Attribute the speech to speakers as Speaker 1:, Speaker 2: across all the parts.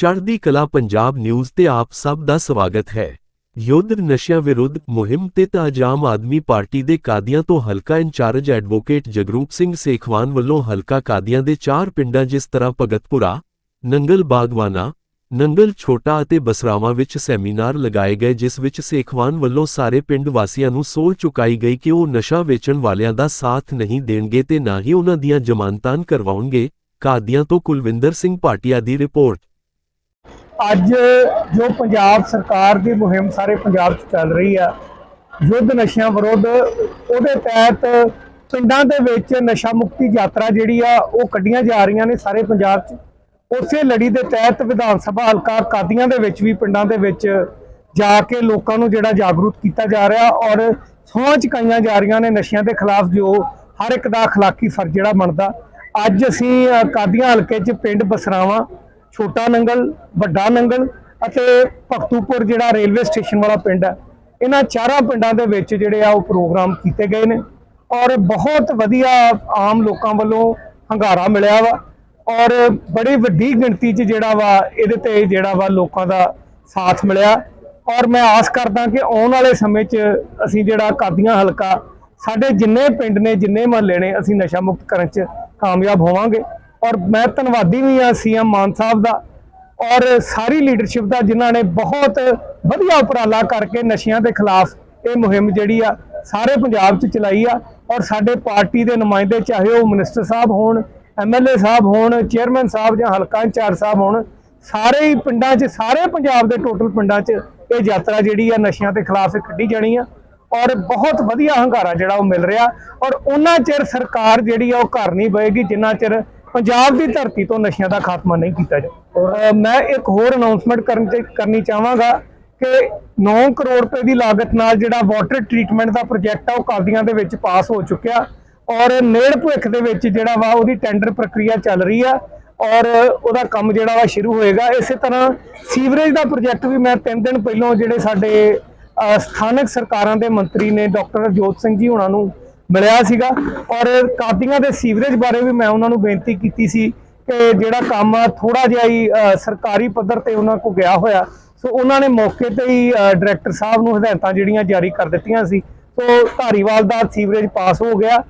Speaker 1: ਚੜ੍ਹਦੀ ਕਲਾ ਪੰਜਾਬ ਨਿਊਜ਼ ਤੇ ਆਪ ਸਭ ਦਾ ਸਵਾਗਤ ਹੈ। ਯੁੱਧ ਨਸ਼ਿਆਂ ਵਿਰੁੱਧ ਮੁਹਿੰਮ ਤੇ ਤਾਜ ਆਮ ਆਦਮੀ ਪਾਰਟੀ ਦੇ ਕਾਦੀਆਂ ਤੋਂ ਹਲਕਾ ਇੰਚਾਰਜ ਐਡਵੋਕੇਟ ਜਗਰੂਪ ਸਿੰਘ ਸੇਖਵਾਨ ਵੱਲੋਂ ਹਲਕਾ ਕਾਦੀਆਂ ਦੇ ਚਾਰ ਪਿੰਡਾਂ ਜਿਸ ਤਰ੍ਹਾਂ ਭਗਤਪੁਰਾ, ਨੰਗਲ ਬਾਗਵਾਨਾ, ਨੰਗਲ ਛੋਟਾ ਅਤੇ ਬਸਰਾਵਾਂ ਵਿੱਚ ਸੈਮੀਨਾਰ ਲਗਾਏ ਗਏ ਜਿਸ ਵਿੱਚ ਸੇਖਵਾਨ ਵੱਲੋਂ ਸਾਰੇ ਪਿੰਡ ਵਾਸੀਆਂ ਨੂੰ ਸੋਚ ਚੁਕਾਈ ਗਈ ਕਿ ਉਹ ਨਸ਼ਾ ਵੇਚਣ ਵਾਲਿਆਂ ਦਾ ਸਾਥ ਨਹੀਂ ਦੇਣਗੇ ਤੇ ਨਾ ਹੀ ਉਹਨਾਂ ਦੀਆਂ ਜ਼ਮਾਨਤਾਂ ਕਰਵਾਉਣਗੇ। ਕਾਦੀਆਂ ਤੋਂ ਕੁਲਵਿੰਦਰ ਸਿੰਘ ਭਾਟੀਆ ਦੀ ਰਿਪੋਰਟ।
Speaker 2: ਅੱਜ ਜੋ ਪੰਜਾਬ ਸਰਕਾਰ ਦੀ ਮੁਹਿੰਮ ਸਾਰੇ ਪੰਜਾਬ 'ਚ ਚੱਲ ਰਹੀ ਆ ਯੁੱਧ ਨਸ਼ਿਆਂ ਵਿਰੁੱਧ ਉਹਦੇ ਤਹਿਤ ਪਿੰਡਾਂ ਦੇ ਵਿੱਚ ਨਸ਼ਾ ਮੁਕਤੀ ਯਾਤਰਾ ਜਿਹੜੀ ਆ ਉਹ ਕੱਢੀਆਂ ਜਾ ਰਹੀਆਂ ਨੇ ਸਾਰੇ ਪੰਜਾਬ 'ਚ ਉਸੇ ਲੜੀ ਦੇ ਤਹਿਤ ਵਿਧਾਨ ਸਭਾ ਹਲਕਾ ਕਾਦੀਆਂ ਦੇ ਵਿੱਚ ਵੀ ਪਿੰਡਾਂ ਦੇ ਵਿੱਚ ਜਾ ਕੇ ਲੋਕਾਂ ਨੂੰ ਜਿਹੜਾ ਜਾਗਰੂਕ ਕੀਤਾ ਜਾ ਰਿਹਾ ਔਰ ਸਹੁੰ ਚੁਕਾਈਆਂ ਜਾ ਰਹੀਆਂ ਨੇ ਨਸ਼ਿਆਂ ਦੇ ਖਿਲਾਫ ਜੋ ਹਰ ਇੱਕ ਦਾ اخلاقی ਫਰਜ਼ ਜਿਹੜਾ ਬਣਦਾ ਅੱਜ ਅਸੀਂ ਅ, ਕਾਦੀਆਂ ਹਲਕੇ 'ਚ ਪਿੰਡ ਬਸਰਾਵਾਂ ਛੋਟਾ ਨੰਗਲ, ਵੱਡਾ ਨੰਗਲ ਅਤੇ ਭਗਤੂਪੁਰ ਜਿਹੜਾ ਰੇਲਵੇ ਸਟੇਸ਼ਨ ਵਾਲਾ ਪਿੰਡ ਹੈ, ਇਹਨਾਂ ਚਾਰਾਂ ਪਿੰਡਾਂ ਦੇ ਵਿੱਚ ਜਿਹੜੇ ਆ ਉਹ ਪ੍ਰੋਗਰਾਮ ਕੀਤੇ ਗਏ ਨੇ ਔਰ ਬਹੁਤ ਵਧੀਆ ਆਮ ਲੋਕਾਂ ਵੱਲੋਂ ਹੰਗਾਰਾ ਮਿਲਿਆ ਵਾ ਔਰ ਬੜੀ ਵੱਡੀ ਗਿਣਤੀ 'ਚ ਜਿਹੜਾ ਵਾ ਇਹਦੇ ਤੇ ਜਿਹੜਾ ਵਾ ਲੋਕਾਂ ਦਾ ਸਾਥ ਮਿਲਿਆ ਔਰ ਮੈਂ ਆਸ ਕਰਦਾ ਕਿ ਆਉਣ ਵਾਲੇ ਸਮੇਂ 'ਚ ਅਸੀਂ ਜਿਹੜਾ ਕਾਦੀਆਂ ਹਲਕਾ, ਸਾਡੇ ਜਿੰਨੇ ਪਿੰਡ ਨੇ, ਜਿੰਨੇ ਮਹੱਲੇ ਨੇ, ਅਸੀਂ ਨਸ਼ਾ ਮੁਕਤ ਕਰਨ 'ਚ ਕਾਮਯਾਬ ਹੋਵਾਂਗੇ। ਔਰ ਮੈਂ ਧੰਨਵਾਦੀ ਵੀ ਆ ਸੀਐਮ ਮਾਨ ਸਾਹਿਬ ਦਾ ਔਰ ਸਾਰੀ ਲੀਡਰਸ਼ਿਪ ਦਾ ਜਿਨ੍ਹਾਂ ਨੇ ਬਹੁਤ ਵਧੀਆ ਉਪਰਾਲਾ ਕਰਕੇ ਨਸ਼ਿਆਂ ਦੇ ਖਿਲਾਫ ਇਹ ਮੁਹਿੰਮ ਜਿਹੜੀ ਆ ਸਾਰੇ ਪੰਜਾਬ 'ਚ ਚਲਾਈ ਆ ਔਰ ਸਾਡੇ ਪਾਰਟੀ ਦੇ ਨੁਮਾਇੰਦੇ ਚਾਹੇ ਉਹ ਮਿਨਿਸਟਰ ਸਾਹਿਬ ਹੋਣ ਐਮਐਲਏ ਸਾਹਿਬ ਹੋਣ ਚੇਅਰਮੈਨ ਸਾਹਿਬ ਜਾਂ ਹਲਕਾ ਇੰਚਾਰਜ ਸਾਹਿਬ ਹੋਣ, ਸਾਰੇ ਹੀ ਪਿੰਡਾਂ 'ਚ, ਸਾਰੇ ਪੰਜਾਬ ਦੇ ਟੋਟਲ ਪਿੰਡਾਂ 'ਚ ਇਹ ਯਾਤਰਾ ਜਿਹੜੀ ਆ ਨਸ਼ਿਆਂ ਦੇ ਖਿਲਾਫ ਇਹ ਕੱਢੀ ਜਾਣੀ ਆ ਔਰ ਬਹੁਤ ਵਧੀਆ ਹੰਗਾਰਾ ਜਿਹੜਾ ਉਹ ਮਿਲ ਰਿਹਾ ਔਰ ਉਹਨਾਂ ਚਿਰ ਸਰਕਾਰ ਜਿਹੜੀ ਆ ਉਹ ਘਰ ਨਹੀਂ ਬਏਗੀ, ਜਿੰਨਾ ਚਿਰ ਪੰਜਾਬ ਦੀ ਧਰਤੀ ਤੋਂ ਨਸ਼ਿਆਂ ਦਾ ਖਾਤਮਾ ਨਹੀਂ ਕੀਤਾ ਜਾ ਮੈਂ ਇੱਕ ਹੋਰ ਅਨਾਉਂਸਮੈਂਟ ਕਰਨ ਚ ਕਰਨੀ ਚਾਹਾਂਗਾ ਕਿ 9 ਕਰੋੜ ਰੁਪਏ ਦੀ ਲਾਗਤ ਨਾਲ ਜਿਹੜਾ ਵਾਟਰ ਟ੍ਰੀਟਮੈਂਟ ਦਾ ਪ੍ਰੋਜੈਕਟ ਆ, ਉਹ ਕਾਦੀਆਂ ਦੇ ਵਿੱਚ ਪਾਸ ਹੋ ਚੁੱਕਿਆ। ਔਰ, ਨੇੜ ਭਵਿੱਖ ਦੇ ਵਿੱਚ ਜਿਹੜਾ ਵਾ, ਉਹਦੀ ਟੈਂਡਰ ਪ੍ਰਕਿਰਿਆ ਚੱਲ ਰਹੀ ਆ। ਔਰ, ਉਹਦਾ ਕੰਮ ਜਿਹੜਾ ਵਾ, ਸ਼ੁਰੂ ਹੋਏਗਾ। ਇਸੇ ਤਰ੍ਹਾਂ ਸੀਵਰੇਜ ਦਾ ਪ੍ਰੋਜੈਕਟ ਵੀ ਮੈਂ 3 ਦਿਨ ਪਹਿਲਾਂ ਜਿਹੜੇ ਸਾਡੇ ਸਥਾਨਕ ਸਰਕਾਰਾਂ ਦੇ ਮੰਤਰੀ ਨੇ ਡਾਕਟਰ ਜੋਤ ਸਿੰਘ ਜੀ ਉਹਨਾਂ ਨੂੰ ਮਿਲਿਆ ਸੀਗਾ। ਔਰ ਕਾਦੀਆਂ ਦੇ ਸੀਵਰੇਜ ਬਾਰੇ ਵੀ ਮੈਂ ਉਹਨਾਂ ਨੂੰ ਬੇਨਤੀ ਕੀਤੀ ਸੀ ਕਿ ਜਿਹੜਾ ਕੰਮ ਆ ਥੋੜਾ ਜਿਹਾ ਹੀ ਸਰਕਾਰੀ ਪੱਧਰ ਤੇ ਉਹਨਾਂ ਕੋ ਗਿਆ ਹੋਇਆ। ਸੋ ਉਹਨਾਂ ਨੇ ਮੌਕੇ ਤੇ ਹੀ ਡਾਇਰੈਕਟਰ ਸਾਹਿਬ ਨੂੰ ਹਦਾਇਤਾਂ ਜਿਹੜੀਆਂ ਜਾਰੀ ਕਰ ਦਿੱਤੀਆਂ ਸੀ। ਸੋ ਧਾਰੀਵਾਲ ਦਾ ਸੀਵਰੇਜ ਪਾਸ ਹੋ ਗਿਆ।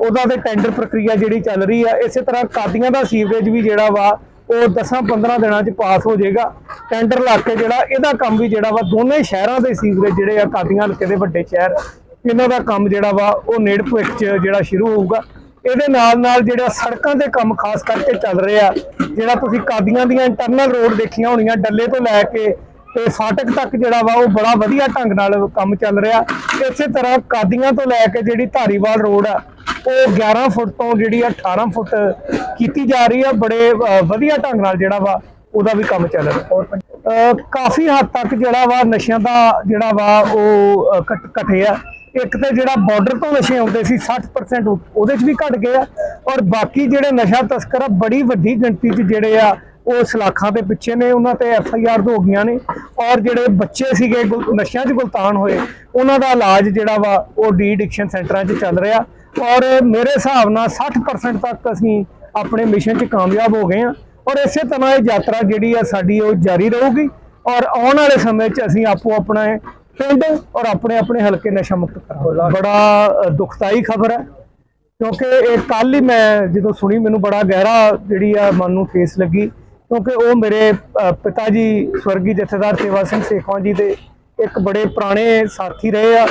Speaker 2: ਉਹਦਾ ਤੇ ਟੈਂਡਰ ਪ੍ਰਕਿਰਿਆ ਜਿਹੜੀ ਚੱਲ ਰਹੀ ਆ, ਇਸੇ ਤਰ੍ਹਾਂ ਕਾਦੀਆਂ ਦਾ ਸੀਵਰੇਜ ਵੀ ਜਿਹੜਾ ਵਾ, ਉਹ 10-15 ਦਿਨਾਂ 'ਚ ਪਾਸ ਹੋ ਜਾਏਗਾ। ਟੈਂਡਰ ਲਾ ਕੇ ਜਿਹੜਾ, ਇਹਦਾ ਕੰਮ ਵੀ ਜਿਹੜਾ ਵਾ, ਦੋਨੇ ਸ਼ਹਿਰਾਂ ਦੇ ਸੀਵਰੇਜ ਜਿਹੜੇ ਆ ਕਾਦੀਆਂ ਹਲਕੇ ਦੇ ਵੱਡੇ ਸ਼ਹਿਰ ਇਹਨਾਂ ਦਾ ਕੰਮ ਜਿਹੜਾ ਵਾ ਉਹ ਨੇੜ ਭਵਿੱਖ 'ਚ ਜਿਹੜਾ ਸ਼ੁਰੂ ਹੋਊਗਾ। ਇਹਦੇ ਨਾਲ ਨਾਲ ਜਿਹੜਾ ਸੜਕਾਂ ਦੇ ਕੰਮ ਖਾਸ ਕਰਕੇ ਚੱਲ ਰਿਹਾ ਜਿਹੜਾ ਤੁਸੀਂ ਕਾਦੀਆਂ ਦੀਆਂ ਇੰਟਰਨਲ ਰੋਡ ਦੇਖੀਆਂ ਹੋਣੀਆਂ ਡੱਲੇ ਤੋਂ ਲੈ ਕੇ ਤੇ ਫਾਟਕ ਤੱਕ ਜਿਹੜਾ ਵਾ ਉਹ ਬੜਾ ਵਧੀਆ ਢੰਗ ਨਾਲ ਕੰਮ ਚੱਲ ਰਿਹਾ। ਇਸੇ ਤਰ੍ਹਾਂ ਕਾਦੀਆਂ ਤੋਂ ਲੈ ਕੇ ਜਿਹੜੀ ਧਾਰੀਵਾਲ ਰੋਡ ਆ ਉਹ 11 ਫੁੱਟ ਤੋਂ ਜਿਹੜੀ ਆ 18 ਫੁੱਟ ਕੀਤੀ ਜਾ ਰਹੀ ਆ। ਬੜੇ ਵਧੀਆ ਢੰਗ ਨਾਲ ਜਿਹੜਾ ਵਾ ਉਹਦਾ ਵੀ ਕੰਮ ਚੱਲ ਰਿਹਾ। ਕਾਫੀ ਹੱਦ ਤੱਕ ਜਿਹੜਾ ਵਾ ਨਸ਼ਿਆਂ ਦਾ ਜਿਹੜਾ ਵਾ ਉਹ ਅ, ਘਟ ਘਟਿਆ ਇੱਕ ਤੇ ਜਿਹੜਾ ਬਾਰਡਰ ਤੋਂ ਨਸ਼ੇ ਆਉਂਦੇ ਸੀ 60% ਉਹਦੇ 'ਚ ਵੀ ਘਟ ਗਏ ਆ। ਔਰ ਬਾਕੀ ਜਿਹੜੇ ਨਸ਼ਾ ਤਸਕਰ ਆ, ਬੜੀ ਵੱਡੀ ਗਿਣਤੀ 'ਚ ਜਿਹੜੇ ਆ, ਉਹ ਸਲਾਖਾਂ ਦੇ ਪਿੱਛੇ ਨੇ। ਉਹਨਾਂ ਤੇ ਐਫ ਆਈ ਆਰ ਹੋ ਗਈਆਂ ਨੇ। ਔਰ ਜਿਹੜੇ ਬੱਚੇ ਸੀਗੇ, ਗੁਲ- ਨਸ਼ਿਆਂ 'ਚ ਗੁਲਤਾਨ ਹੋਏ, ਉਹਨਾਂ ਦਾ ਇਲਾਜ ਜਿਹੜਾ ਵਾ, ਉਹ ਡੀ ਐਡਿਕਸ਼ਨ ਸੈਂਟਰਾਂ 'ਚ ਚੱਲ ਰਿਹਾ। ਔਰ ਮੇਰੇ ਹਿਸਾਬ ਨਾਲ 60% ਤੱਕ ਅਸੀਂ ਆਪਣੇ ਮਿਸ਼ਨ 'ਚ ਕਾਮਯਾਬ ਹੋ ਗਏ ਆ। ਔਰ ਇਸੇ ਤਰ੍ਹਾਂ ਇਹ ਯਾਤਰਾ ਜਿਹੜੀ ਆ, ਸਾਡੀ ਉਹ ਜਾਰੀ ਰਹੂਗੀ। ਔਰ ਆਉਣ ਵਾਲੇ ਸਮੇਂ 'ਚ ਅਸੀਂ ਆਪੋ ਆਪਣਾ ਪਿੰਡ ਔਰ ਆਪਣੇ ਆਪਣੇ ਹਲਕੇ ਨਸ਼ਾ ਮੁਕਤ ਕਰਾਂਗੇ ਬੜਾ ਦੁਖਦਾਈ ਖਬਰ ਹੈ। ਕਿਉਂਕਿ ਇਹ ਕੱਲ ਹੀ ਮੈਂ ਜਦੋਂ ਸੁਣੀ ਮੈਨੂੰ ਬੜਾ ਗਹਿਰਾ ਜਿਹੜੀ ਆ ਮਨ ਨੂੰ ਠੇਸ ਲੱਗੀ। ਕਿਉਂਕਿ ਉਹ ਮੇਰੇ ਪਿਤਾ ਜੀ ਸਵਰਗੀ ਜਥੇਦਾਰ ਸੇਵਾ ਸਿੰਘ ਸੇਖਵਾਂ ਜੀ ਦੇ ਇੱਕ ਬੜੇ ਪੁਰਾਣੇ ਸਾਥੀ ਰਹੇ ਆ।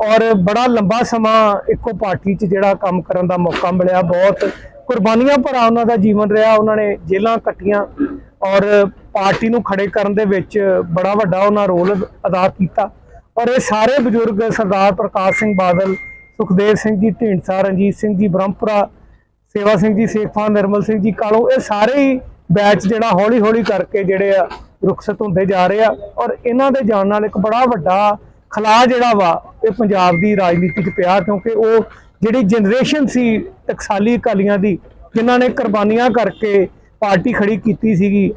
Speaker 2: ਔਰ ਬੜਾ ਲੰਬਾ ਸਮਾਂ ਇੱਕੋ ਪਾਰਟੀ 'ਚ ਜਿਹੜਾ ਕੰਮ ਕਰਨ ਦਾ ਮੌਕਾ ਮਿਲਿਆ। ਬਹੁਤ ਕੁਰਬਾਨੀਆਂ ਭਰਾ ਉਹਨਾਂ ਦਾ ਜੀਵਨ ਰਿਹਾ। ਉਹਨਾਂ ਨੇ ਜੇਲ੍ਹਾਂ ਕੱਟੀਆਂ। ਔਰ ਪਾਰਟੀ ਨੂੰ ਖੜੇ ਕਰਨ ਦੇ ਵਿੱਚ ਬੜਾ ਵੱਡਾ ਉਹਨਾਂ ਰੋਲ ਅਦਾ ਕੀਤਾ। ਔਰ ਇਹ ਸਾਰੇ ਬਜ਼ੁਰਗ ਸਰਦਾਰ ਪ੍ਰਕਾਸ਼ ਸਿੰਘ ਬਾਦਲ, ਸੁਖਦੇਵ ਸਿੰਘ ਜੀ, ਢੀਂਡਸਾ, ਰਣਜੀਤ ਸਿੰਘ ਜੀ, ਬ੍ਰਹਮਪੁਰਾ, ਸੇਵਾ ਸਿੰਘ ਜੀ ਸੇਖਵਾਂ ਨਿਰਮਲ ਸਿੰਘ ਜੀ, ਕਾਲੋ, ਇਹ ਸਾਰੇ ਹੀ ਬੈਚ ਜਿਹੜਾ ਹੌਲੀ ਹੌਲੀ ਕਰਕੇ ਜਿਹੜੇ ਆ ਰੁਖਸਤ ਹੁੰਦੇ ਜਾ ਰਹੇ ਆ। ਔਰ ਇਹਨਾਂ ਦੇ ਜਾਣ ਨਾਲ ਇੱਕ ਬੜਾ ਵੱਡਾ ਖਲਾ ਜਿਹੜਾ ਵਾ, ਇਹ ਪੰਜਾਬ ਦੀ ਰਾਜਨੀਤੀ 'ਚ ਪਿਆ, ਕਿਉਂਕਿ ਉਹ ਜਿਹੜੀ ਜਨਰੇਸ਼ਨ ਸੀ ਟਕਸਾਲੀ ਅਕਾਲੀਆਂ ਦੀ, ਜਿਨ੍ਹਾਂ ਨੇ ਕੁਰਬਾਨੀਆਂ ਕਰਕੇ ਪਾਰਟੀ ਖੜੀ ਕੀਤੀ ਸੀਗੀ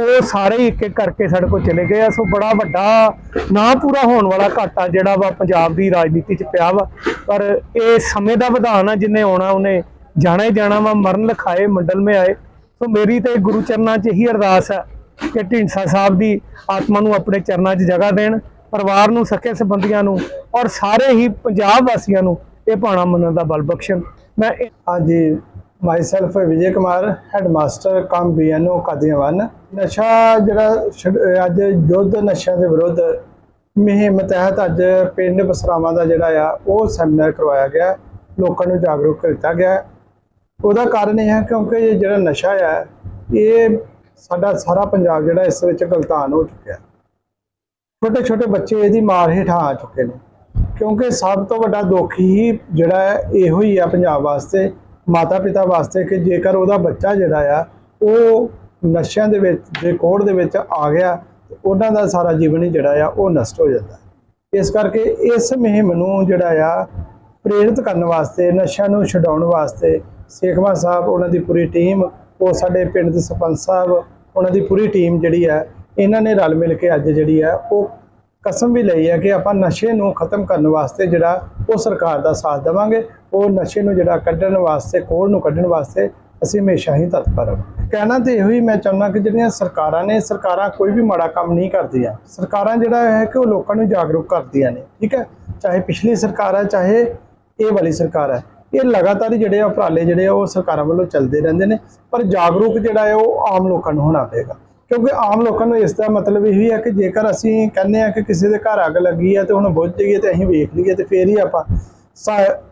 Speaker 2: ਉਹ ਸਾਰੇ ਹੀ ਇੱਕ ਇੱਕ ਕਰਕੇ ਸਾਡੇ ਕੋਲ ਚਲੇ ਗਏ ਆ। ਸੋ ਬੜਾ ਵੱਡਾ ਨਾ ਪੂਰਾ ਹੋਣ ਵਾਲਾ ਘਾਟਾ ਜਿਹੜਾ ਵਾ ਪੰਜਾਬ ਦੀ ਰਾਜਨੀਤੀ 'ਚ ਪਿਆ ਵਾ। ਪਰ ਇਹ ਸਮੇਂ ਦਾ ਵਿਧਾਨ ਆ, ਜਿੰਨੇ ਆਉਣਾ ਉਹਨੇ ਜਾਣਾ ਹੀ ਜਾਣਾ ਵਾ, ਮਰਨ ਲਿਖਾਏ, ਮੰਡਲ ਮੇ ਆਏ। ਸੋ ਮੇਰੀ ਤੇ ਗੁਰੂ ਚਰਨਾਂ 'ਚ ਇਹੀ ਅਰਦਾਸ ਹੈ ਕਿ ਢੀਂਡਸਾ ਸਾਹਿਬ ਦੀ ਆਤਮਾ ਨੂੰ ਆਪਣੇ ਚਰਨਾਂ 'ਚ ਜਗ੍ਹਾ ਦੇਣ, ਪਰਿਵਾਰ ਨੂੰ ਸਕੇ ਸੰਬੰਧੀਆਂ ਨੂੰ ਔਰ ਸਾਰੇ ਹੀ ਪੰਜਾਬ ਵਾਸੀਆਂ ਨੂੰ ਇਹ ਭਾਣਾ ਮੰਨਣ ਦਾ ਬਲ ਬਖਸ਼ਣ। ਮੈਂ ਇਹ-
Speaker 3: ਹਾਂਜੀ। Myself Vijay Kumar headmaster cum BNO ਕਾਦੀਆਂਵਨ ਨਸ਼ਾ ਜਿਹੜਾ ਅੱਜ ਯੁੱਧ ਨਸ਼ਿਆਂ ਦੇ ਵਿਰੁੱਧ ਮੁਹਿੰਮ ਤਹਿਤ ਅੱਜ ਪਿੰਡ ਬਸਰਾਵਾਂ ਦਾ ਜਿਹੜਾ ਆ, ਉਹ ਸੈਮੀਨਾਰ ਕਰਵਾਇਆ ਗਿਆ। ਲੋਕਾਂ ਨੂੰ ਜਾਗਰੂਕ ਕੀਤਾ ਗਿਆ। ਉਹਦਾ ਕਾਰਨ ਇਹ ਹੈ ਕਿਉਂਕਿ ਜਿਹੜਾ ਨਸ਼ਾ ਆ, ਇਹ ਸਾਡਾ ਸਾਰਾ ਪੰਜਾਬ ਜਿਹੜਾ ਇਸ ਵਿੱਚ ਗਲਤਾਨ ਹੋ ਚੁੱਕਿਆ। ਛੋਟੇ ਛੋਟੇ ਬੱਚੇ ਇਹਦੀ ਮਾਰ ਹੇਠਾਂ ਆ ਚੁੱਕੇ ਨੇ। ਕਿਉਂਕਿ ਸਭ ਤੋਂ ਵੱਡਾ ਦੁੱਖ ਹੀ ਜਿਹੜਾ ਇਹੋ ਹੀ ਆ ਪੰਜਾਬ ਵਾਸਤੇ ਮਾਤਾ ਪਿਤਾ ਵਾਸਤੇ ਕਿ ਜੇਕਰ ਉਹਦਾ ਬੱਚਾ ਜਿਹੜਾ ਆ, ਉਹ ਨਸ਼ਿਆਂ ਦੇ ਵਿੱਚ, ਦੇ ਕੋੜ ਦੇ ਵਿੱਚ ਆ ਗਿਆ ਉਹਨਾਂ ਦਾ ਸਾਰਾ ਜੀਵਨ ਹੀ ਜਿਹੜਾ ਆ, ਉਹ ਨਸ਼ਟ ਹੋ ਜਾਂਦਾ। ਇਸ ਕਰਕੇ ਇਸ ਮੁਹਿੰਮ ਨੂੰ ਜਿਹੜਾ ਆ, ਪ੍ਰੇਰਿਤ ਕਰਨ ਵਾਸਤੇ, ਨਸ਼ਿਆਂ ਨੂੰ ਛਡਾਉਣ ਵਾਸਤੇ ਸੇਖਵਾ ਸਾਹਿਬ, ਉਹਨਾਂ ਦੀ ਪੂਰੀ ਟੀਮ, ਉਹ ਸਾਡੇ ਪਿੰਡ ਦੇ ਸਰਪੰਚ ਸਾਹਿਬ, ਉਹਨਾਂ ਦੀ ਪੂਰੀ ਟੀਮ ਜਿਹੜੀ ਹੈ ਇਹਨਾਂ ਨੇ ਰਲ ਮਿਲ ਕੇ ਅੱਜ ਜਿਹੜੀ ਹੈ ਉਹ ਕਸਮ ਵੀ ਲਈ ਹੈ ਕਿ ਆਪਾਂ ਨਸ਼ੇ ਨੂੰ ਖਤਮ ਕਰਨ ਵਾਸਤੇ ਜਿਹੜਾ, ਉਹ ਸਰਕਾਰ ਦਾ ਸਾਥ ਦੇਵਾਂਗੇ। ਉਹ ਨਸ਼ੇ ਨੂੰ ਜਿਹੜਾ ਕੱਢਣ ਵਾਸਤੇ ਕੋੜ ਨੂੰ ਕੱਢਣ ਵਾਸਤੇ ਅਸੀਂ ਹਮੇਸ਼ਾ ਹੀ ਤਤਪਰ ਹਾਂ। ਕਹਿਣਾ ਤੇ ਇਹੋ ਹੀ, ਮੈਂ ਚਾਹੁੰਦਾ ਕਿ ਜਿਹੜੀਆਂ ਸਰਕਾਰਾਂ ਨੇ, ਸਰਕਾਰਾਂ ਕੋਈ ਵੀ ਮਾੜਾ ਕੰਮ ਨਹੀਂ ਕਰਦੀਆਂ। ਸਰਕਾਰਾਂ ਜਿਹੜਾ ਹੈ ਕਿ ਉਹ ਲੋਕਾਂ ਨੂੰ ਜਾਗਰੂਕ ਕਰਦੀਆਂ ਨੇ, ਠੀਕ ਹੈ? ਚਾਹੇ ਪਿਛਲੀ ਸਰਕਾਰ ਹੈ, ਚਾਹੇ ਇਹ ਵਾਲੀ ਸਰਕਾਰ ਹੈ। ਇਹ ਲਗਾਤਾਰ ਹੀ ਜਿਹੜੇ ਉਪਰਾਲੇ ਜਿਹੜੇ ਆ, ਉਹ ਸਰਕਾਰਾਂ ਵੱਲੋਂ ਚੱਲਦੇ ਰਹਿੰਦੇ ਨੇ, ਪਰ ਜਾਗਰੂਕ ਜਿਹੜਾ ਹੈ, ਉਹ ਆਮ ਲੋਕਾਂ ਨੂੰ ਹੋਣਾ ਪਏਗਾ ਕਿਉਂਕਿ ਆਮ ਲੋਕਾਂ ਨੂੰ ਇਸ ਦਾ ਮਤਲਬ ਇਹ ਹੈ ਕਿ ਜੇਕਰ ਅਸੀਂ ਕਹਿੰਦੇ ਆ ਕਿ ਕਿਸੇ ਦੇ ਘਰ ਅੱਗ ਲੱਗੀ ਹੈ ਤੇ ਹੁਣ ਬੁੱਝ ਜਾਈਏ ਤੇ ਅਸੀਂ ਵੇਖ ਲਈਏ ਤੇ ਫੇਰ ਹੀ ਆਪਾਂ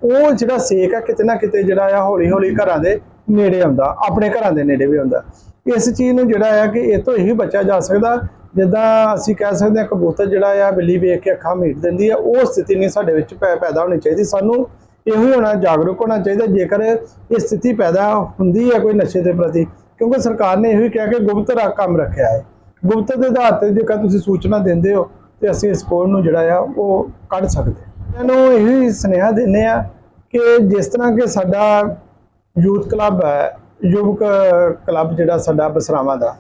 Speaker 3: ਉਹ ਜਿਹੜਾ ਸੇਕ ਆ ਕਿਤੇ ਨਾ ਕਿਤੇ ਜਿਹੜਾ ਆ ਹੌਲੀ ਹੌਲੀ ਘਰਾਂ ਦੇ ਨੇੜੇ ਆਉਂਦਾ, ਆਪਣੇ ਘਰਾਂ ਦੇ ਨੇੜੇ ਵੀ ਆਉਂਦਾ। ਇਸ ਚੀਜ਼ ਨੂੰ ਜਿਹੜਾ ਆ ਕਿ ਇਹ ਤੋਂ ਇਹੀ ਬਚਿਆ ਜਾ ਸਕਦਾ, ਜਿੱਦਾਂ ਅਸੀਂ ਕਹਿ ਸਕਦੇ ਹਾਂ ਕਬੂਤਰ ਜਿਹੜਾ ਆ ਬਿੱਲੀ ਵੇਖ ਕੇ ਅੱਖਾਂ ਮੀਟ ਦਿੰਦੀ ਆ, ਉਹ ਸਥਿਤੀ ਨਹੀਂ ਸਾਡੇ ਵਿੱਚ ਪੈ- ਪੈਦਾ ਹੋਣੀ ਚਾਹੀਦੀ। ਸਾਨੂੰ ਇਹੋ ਹੀ ਹੋਣਾ, ਜਾਗਰੂਕ ਹੋਣਾ ਚਾਹੀਦਾ, ਜੇਕਰ ਇਹ ਸਥਿਤੀ ਪੈਦਾ ਹੁੰਦੀ ਹੈ ਕੋਈ ਨਸ਼ੇ ਦੇ ਪ੍ਰਤੀ, ਕਿਉਂਕਿ ਸਰਕਾਰ ਨੇ ਇਹੋ ਹੀ ਕਿਹਾ ਕਿ ਗੁਪਤ ਰਾ, ਕੰਮ ਰੱਖਿਆ ਹੈ। ਗੁਪਤ ਦੇ ਆਧਾਰ ਤੇ ਜੇਕਰ ਤੁਸੀਂ ਸੂਚਨਾ ਦਿੰਦੇ ਹੋ, ਤੇ ਅਸੀਂ ਇਸ ਕੋਡ ਨੂੰ ਜਿਹੜਾ ਆ, ਉਹ ਕੱਢ ਸਕਦੇ ਨੂੰ ਇਹਨੂੰ ਸੁਨੇਹਾ ਦਿੰਦੇ ਆ ਕਿ ਜਿਸ ਤਰ੍ਹਾਂ ਕਿ ਸਾਡਾ ਯੂਥ ਕਲੱਬ ਹੈ, ਯੁਵਕ ਕਲੱਬ ਜਿਹੜਾ ਸਾਡਾ ਬਸਰਾਵਾਂ ਦਾ,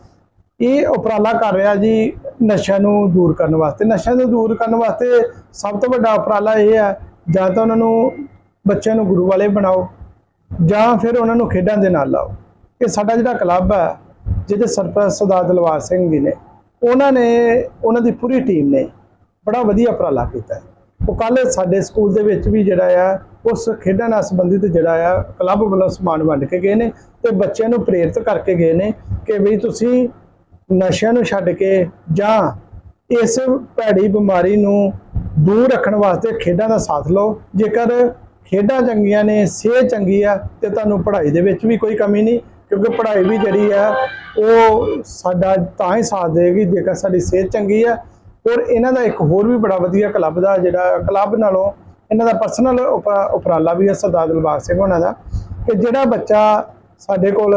Speaker 3: ਇਹ ਉਪਰਾਲਾ ਕਰ ਰਿਹਾ ਜੀ ਨਸ਼ਿਆਂ ਨੂੰ ਦੂਰ ਕਰਨ ਵਾਸਤੇ ਨਸ਼ਿਆਂ ਨੂੰ ਦੂਰ ਕਰਨ ਵਾਸਤੇ ਸਭ ਤੋਂ ਵੱਡਾ ਉਪਰਾਲਾ ਇਹ ਹੈ, ਜਾਂ ਤਾਂ ਉਹਨਾਂ ਨੂੰ ਬੱਚਿਆਂ ਨੂੰ ਗੁਰੂ ਵਾਲੇ ਬਣਾਓ, ਜਾਂ ਫਿਰ ਉਹਨਾਂ ਨੂੰ ਖੇਡਾਂ ਦੇ ਨਾਲ ਲਾਓ ਇਹ ਸਾਡਾ ਜਿਹੜਾ ਕਲੱਬ ਹੈ, ਜਿਹਦੇ ਸਰਪ੍ਰਸਤ ਸਰਦਾਰ ਦਲਵਾਰ ਸਿੰਘ ਜੀ ਨੇ, ਉਹਨਾਂ ਨੇ, ਉਹਨਾਂ ਦੀ ਪੂਰੀ ਟੀਮ ਨੇ ਬੜਾ ਵਧੀਆ ਉਪਰਾਲਾ ਕੀਤਾ ਹੈ। ਉਹ ਕੱਲ ਸਾਡੇ ਸਕੂਲ ਦੇ ਵਿੱਚ ਵੀ ਜਿਹੜਾ ਆ, ਉਸ ਖੇਡਾਂ ਨਾਲ ਸੰਬੰਧਿਤ ਜਿਹੜਾ ਆ ਕਲੱਬ ਵੱਲੋਂ ਸਮਾਨ ਵੰਡ ਕੇ ਗਏ ਨੇ ਤੇ ਬੱਚਿਆਂ ਨੂੰ ਪ੍ਰੇਰਿਤ ਕਰਕੇ ਗਏ ਨੇ ਕਿ ਵੀ ਤੁਸੀਂ ਨਸ਼ਿਆਂ ਨੂੰ ਛੱਡ ਕੇ ਜਾਂ ਇਸ ਭੈੜੀ ਬਿਮਾਰੀ ਨੂੰ ਦੂਰ ਰੱਖਣ ਵਾਸਤੇ ਖੇਡਾਂ ਦਾ ਸਾਥ ਲਓ। ਜੇਕਰ ਖੇਡਾਂ ਚੰਗੀਆਂ ਨੇ, ਸਿਹਤ ਚੰਗੀ ਆ, ਤੇ ਤੁਹਾਨੂੰ ਪੜ੍ਹਾਈ ਦੇ ਵਿੱਚ ਵੀ ਕੋਈ ਕਮੀ ਨਹੀਂ, ਕਿਉਂਕਿ ਪੜ੍ਹਾਈ ਵੀ ਜਿਹੜੀ ਆ, ਉਹ ਸਾਡਾ ਤਾਂ ਹੀ ਸਾਥ ਦੇਗੀ ਜੇਕਰ ਸਾਡੀ ਸਿਹਤ ਚੰਗੀ ਆ। ਔਰ ਇਹਨਾਂ ਦਾ ਇੱਕ ਹੋਰ ਵੀ ਬੜਾ ਵਧੀਆ ਕਲੱਬ ਦਾ ਜਿਹੜਾ ਕਲੱਬ ਨਾਲੋਂ ਇਹਨਾਂ ਦਾ ਪਰਸਨਲ ਉਪਰਾਲਾ ਵੀ ਹੈ ਸਰਦਾਰ ਦਿਲਬਾਗ ਸਿੰਘ ਹੋਣਾ ਦਾ ਕਿ ਜਿਹੜਾ ਬੱਚਾ ਸਾਡੇ ਕੋਲ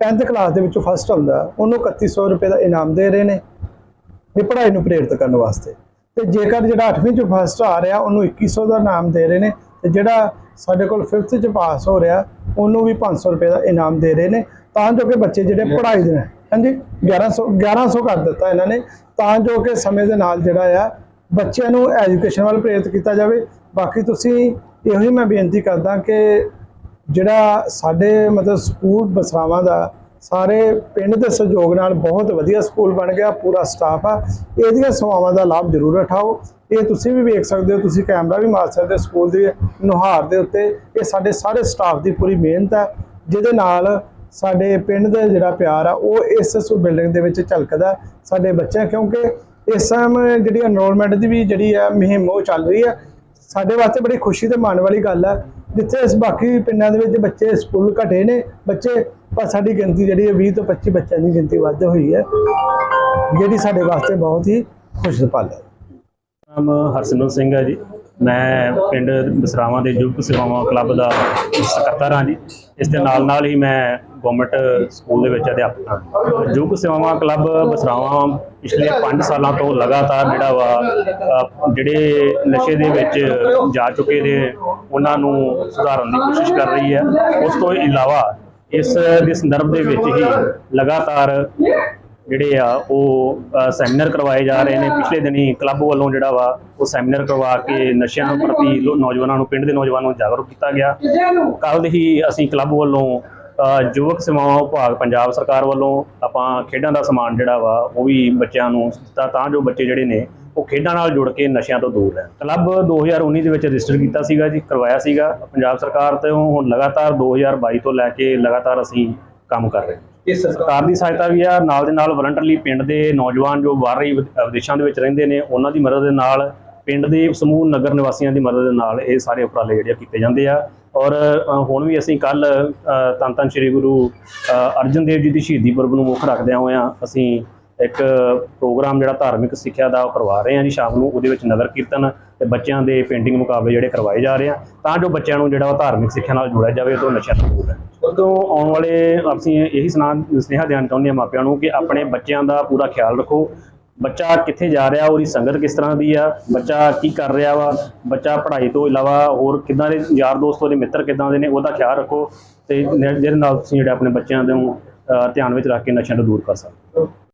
Speaker 3: 10th ਕਲਾਸ ਦੇ ਵਿੱਚੋਂ ਫਸਟ ਆਉਂਦਾ ਉਹਨੂੰ 3100 ਰੁਪਏ ਦਾ ਇਨਾਮ ਦੇ ਰਹੇ ਨੇ ਇਹ ਪੜ੍ਹਾਈ ਨੂੰ ਪ੍ਰੇਰਿਤ ਕਰਨ ਵਾਸਤੇ। ਤੇ ਜੇਕਰ ਜਿਹੜਾ 8ਵੀਂ ਚ ਫਸਟ ਆ ਰਿਹਾ ਉਹਨੂੰ 2100 ਦਾ ਇਨਾਮ ਦੇ ਰਹੇ ਨੇ ਤੇ ਜਿਹੜਾ ਸਾਡੇ ਕੋਲ 5th ਚ ਪਾਸ ਹੋ ਰਿਹਾ ਉਹਨੂੰ ਵੀ 500 ਰੁਪਏ ਦਾ ਇਨਾਮ ਦੇ ਰਹੇ ਨੇ ਤਾਂ ਜੋ ਕਿ ਬੱਚੇ ਜਿਹੜੇ ਪੜ੍ਹਾਈ ਦੇ ਨੇ। ਹਾਂਜੀ 1100 1100 ਕਰ ਦਿੱਤਾ ਇਹਨਾਂ ਨੇ। ਤਾਂ ਜੋ ਕਿ ਸਮੇਂ ਦੇ ਨਾਲ ਜਿਹੜਾ ਆ, ਬੱਚਿਆਂ ਨੂੰ ਐਜੂਕੇਸ਼ਨ ਵੱਲ ਪ੍ਰੇਰਿਤ ਕੀਤਾ ਜਾਵੇ। ਬਾਕੀ ਤੁਸੀਂ ਇਹੋ ਹੀ ਮੈਂ ਬੇਨਤੀ ਕਰਦਾ ਕਿ ਜਿਹੜਾ ਸਾਡੇ ਮਤਲਬ ਸਕੂਲ ਬਸਰਾਵਾਂ ਦਾ ਸਾਰੇ ਪਿੰਡ ਦੇ ਸਹਿਯੋਗ ਨਾਲ ਬਹੁਤ ਵਧੀਆ ਸਕੂਲ ਬਣ ਗਿਆ, ਪੂਰਾ ਸਟਾਫ ਆ। ਇਹਦੀਆਂ ਸੇਵਾਵਾਂ ਦਾ ਲਾਭ ਜ਼ਰੂਰ ਉਠਾਓ। ਇਹ ਤੁਸੀਂ ਵੀ ਵੇਖ ਸਕਦੇ ਹੋ, ਤੁਸੀਂ ਕੈਮਰਾ ਵੀ ਮਾਰ ਸਕਦੇ ਹੋ ਸਕੂਲ ਦੀ ਨੁਹਾਰ ਦੇ ਉੱਤੇ। ਇਹ ਸਾਡੇ ਸਾਰੇ ਸਟਾਫ ਦੀ ਪੂਰੀ ਮਿਹਨਤ ਹੈ ਜਿਹਦੇ ਨਾਲ ਸਾਡੇ ਪਿੰਡ ਦਾ ਜਿਹੜਾ ਪਿਆਰ ਆ, ਉਹ ਇਸ ਬਿਲਡਿੰਗ ਦੇ ਵਿੱਚ ਝਲਕਦਾ ਸਾਡੇ ਬੱਚਿਆਂ, ਕਿਉਂਕਿ ਇਸ ਟਾਈਮ ਜਿਹੜੀ ਐਨਰੋਲਮੈਂਟ ਦੀ ਵੀ ਜਿਹੜੀ ਆ ਮੁਹਿੰਮ ਉਹ ਚੱਲ ਰਹੀ ਹੈ ਸਾਡੇ ਵਾਸਤੇ ਬੜੀ ਖੁਸ਼ੀ ਤੇ ਮਾਣ ਵਾਲੀ ਗੱਲ ਹੈ ਜਿੱਥੇ ਇਸ ਬਾਕੀ ਪਿੰਡਾਂ ਦੇ ਵਿੱਚ ਬੱਚੇ ਸਕੂਲ ਘਟੇ ਨੇ, ਬੱਚੇ, ਪਰ ਸਾਡੀ ਗਿਣਤੀ ਜਿਹੜੀ ਹੈ 20 ਤੋਂ 25 ਬੱਚਿਆਂ ਦੀ ਗਿਣਤੀ ਵੱਧ ਹੋਈ ਹੈ ਜਿਹੜੀ ਸਾਡੇ ਵਾਸਤੇ ਬਹੁਤ ਹੀ ਖੁਸ਼ ਹੈ
Speaker 4: ਨਾਮ ਹਰਸਿਮਰਨ ਸਿੰਘ ਹੈ ਜੀ। ਮੈਂ ਪਿੰਡ ਬਸਰਾਵਾਂ ਦੇ ਯੁਵਕ ਸੇਵਾਵਾਂ ਕਲੱਬ ਦਾ ਸਕੱਤਰ ਹਾਂ ਜੀ। ਇਸ ਦੇ ਨਾਲ ਨਾਲ ਹੀ ਮੈਂ ਗਵਰਨਮੈਂਟ ਸਕੂਲ ਦੇ ਵਿੱਚ ਅਧਿਆਪਕ ਹਾਂ। ਯੁਵਕ ਸੇਵਾਵਾਂ ਕਲੱਬ ਬਸਰਾਵਾਂ ਪਿਛਲੇ 5 ਸਾਲਾਂ ਤੋਂ ਲਗਾਤਾਰ ਜਿਹੜਾ ਵਾ ਜਿਹੜੇ ਨਸ਼ੇ ਦੇ ਵਿੱਚ ਜਾ ਚੁੱਕੇ ਨੇ, ਉਹਨਾਂ ਨੂੰ ਸੁਧਾਰਨ ਦੀ ਕੋਸ਼ਿਸ਼ ਕਰ ਰਹੀ ਹੈ। ਉਸ ਤੋਂ ਇਲਾਵਾ ਇਸ ਦੇ ਸੰਦਰਭ ਦੇ ਵਿੱਚ ਹੀ ਲਗਾਤਾਰ ਜਿਹੜੇ ਆ, ਉਹ ਸੈਮੀਨਾਰ ਕਰਵਾਏ ਜਾ ਰਹੇ ਨੇ। ਪਿਛਲੇ ਦਿਨੀ ਕਲੱਬ ਵੱਲੋਂ ਜਿਹੜਾ ਵਾ, ਉਹ ਸੈਮੀਨਾਰ ਕਰਵਾ ਕੇ ਨਸ਼ਿਆਂ ਪ੍ਰਤੀ ਲੋ- ਨੌਜਵਾਨਾਂ ਨੂੰ, ਪਿੰਡ ਦੇ ਨੌਜਵਾਨਾਂ ਨੂੰ ਜਾਗਰੂਕ ਕੀਤਾ ਗਿਆ। ਕੱਲ੍ਹ ਹੀ ਅਸੀਂ ਕਲੱਬ ਵੱਲੋਂ ਯੁਵਕ ਸੇਵਾਵਾਂ ਵਿਭਾਗ ਪੰਜਾਬ ਸਰਕਾਰ ਵੱਲੋਂ ਆਪਾਂ ਖੇਡਾਂ ਦਾ ਸਮਾਨ ਜਿਹੜਾ ਵਾ, ਉਹ ਵੀ ਬੱਚਿਆਂ ਨੂੰ ਦਿੱਤਾ ਤਾਂ ਜੋ ਬੱਚੇ ਜਿਹੜੇ ਨੇ, ਉਹ ਖੇਡਾਂ ਨਾਲ ਜੁੜ ਕੇ ਨਸ਼ਿਆਂ ਤੋਂ ਦੂਰ ਰਹਿਣ। ਕਲੱਬ 2019 ਦੇ ਵਿੱਚ ਰਜਿਸਟਰ ਕੀਤਾ ਸੀਗਾ ਜੀ, ਕਰਵਾਇਆ ਸੀਗਾ। ਪੰਜਾਬ ਸਰਕਾਰ ਤੋਂ ਹੁਣ ਲਗਾਤਾਰ 2022 ਤੋਂ ਲੈ ਕੇ ਲਗਾਤਾਰ ਅਸੀਂ ਕੰਮ ਕਰ ਰਹੇ ਹਾਂ।
Speaker 3: ਇਹ
Speaker 4: ਸਰਕਾਰ ਦੀ ਸਹਾਇਤਾ ਵੀ ਆ, ਨਾਲ ਦੇ ਨਾਲ ਵਲੰਟਰਲੀ ਪਿੰਡ ਦੇ ਨੌਜਵਾਨ ਜੋ ਬਾਹਰੀ ਵਿਦ- ਵਿਦੇਸ਼ਾਂ ਦੇ ਵਿੱਚ ਰਹਿੰਦੇ ਨੇ, ਉਹਨਾਂ ਦੀ ਮਦਦ ਦੇ ਨਾਲ, ਪਿੰਡ ਦੇ ਸਮੂਹ ਨਗਰ ਨਿਵਾਸੀਆਂ ਦੀ ਮਦਦ ਦੇ ਨਾਲ ਇਹ ਸਾਰੇ ਉਪਰਾਲੇ ਜਿਹੜੇ ਆ ਕੀਤੇ ਜਾਂਦੇ ਆ। ਔਰ ਹੁਣ ਵੀ ਅਸੀਂ ਕੱਲ ਧੰਨ ਧੰਨ ਸ੍ਰੀ ਗੁਰੂ ਅਰਜਨ ਦੇਵ ਜੀ ਦੀ ਸ਼ਹੀਦੀ ਪੁਰਬ ਨੂੰ ਮੁੱਖ ਰੱਖਦਿਆਂ ਹੋਇਆਂ ਅਸੀਂ ਇੱਕ ਪ੍ਰੋਗਰਾਮ ਜਿਹੜਾ ਧਾਰਮਿਕ ਸਿੱਖਿਆ ਦਾ ਉਹ ਕਰਵਾ ਰਹੇ ਹਾਂ ਜੀ ਸ਼ਾਮ ਨੂੰ, ਉਹਦੇ ਵਿੱਚ ਨਗਰ ਕੀਰਤਨ ਤੇ ਬੱਚਿਆਂ ਦੇ ਪੇਂਟਿੰਗ ਮੁਕਾਬਲੇ ਜਿਹੜੇ ਕਰਵਾਏ ਜਾ ਰਹੇ ਆ। ਤਾਂ ਜੋ ਬੱਚਿਆਂ ਨੂੰ ਜਿਹੜਾ ਉਹ ਧਾਰਮਿਕ ਸਿੱਖਿਆ ਨਾਲ ਜੋੜਿਆ ਜਾਵੇ ਤੋਂ ਨਸ਼ਿਆਂ ਤੋਂ ਦੂਰ ਹੈ ਉਦੋਂ ਆਉਣ ਵਾਲੇ ਅਸੀਂ ਇਹੀ ਸੁਣਾ ਸੁਨੇਹਾ ਦੇਣਾ ਚਾਹੁੰਦੇ ਹਾਂ ਮਾਪਿਆਂ ਨੂੰ ਕਿ ਆਪਣੇ ਬੱਚਿਆਂ ਦਾ ਪੂਰਾ ਖਿਆਲ ਰੱਖੋ। ਬੱਚਾ ਕਿੱਥੇ ਜਾ ਰਿਹਾ, ਉਹਦੀ ਸੰਗਤ ਕਿਸ ਤਰ੍ਹਾਂ ਦੀ ਆ, ਬੱਚਾ ਕੀ ਕਰ ਰਿਹਾ ਵਾ, ਬੱਚਾ ਪੜ੍ਹਾਈ ਤੋਂ ਇਲਾਵਾ ਹੋਰ ਕਿੱਦਾਂ ਦੇ ਯਾਰ ਦੋਸਤ, ਉਹਦੇ ਮਿੱਤਰ ਕਿੱਦਾਂ ਦੇ ਨੇ, ਉਹਦਾ ਖਿਆਲ ਰੱਖੋ ਤੇ ਜਿਹਦੇ ਨਾਲ ਤੁਸੀਂ ਜਿਹੜੇ ਆਪਣੇ ਬੱਚਿਆਂ ਨੂੰ ਧਿਆਨ ਵਿੱਚ ਰੱਖ ਕੇ ਨਸ਼ਿਆਂ ਤੋਂ ਦੂਰ ਕਰ ਸਕਦੇ ਹੋ।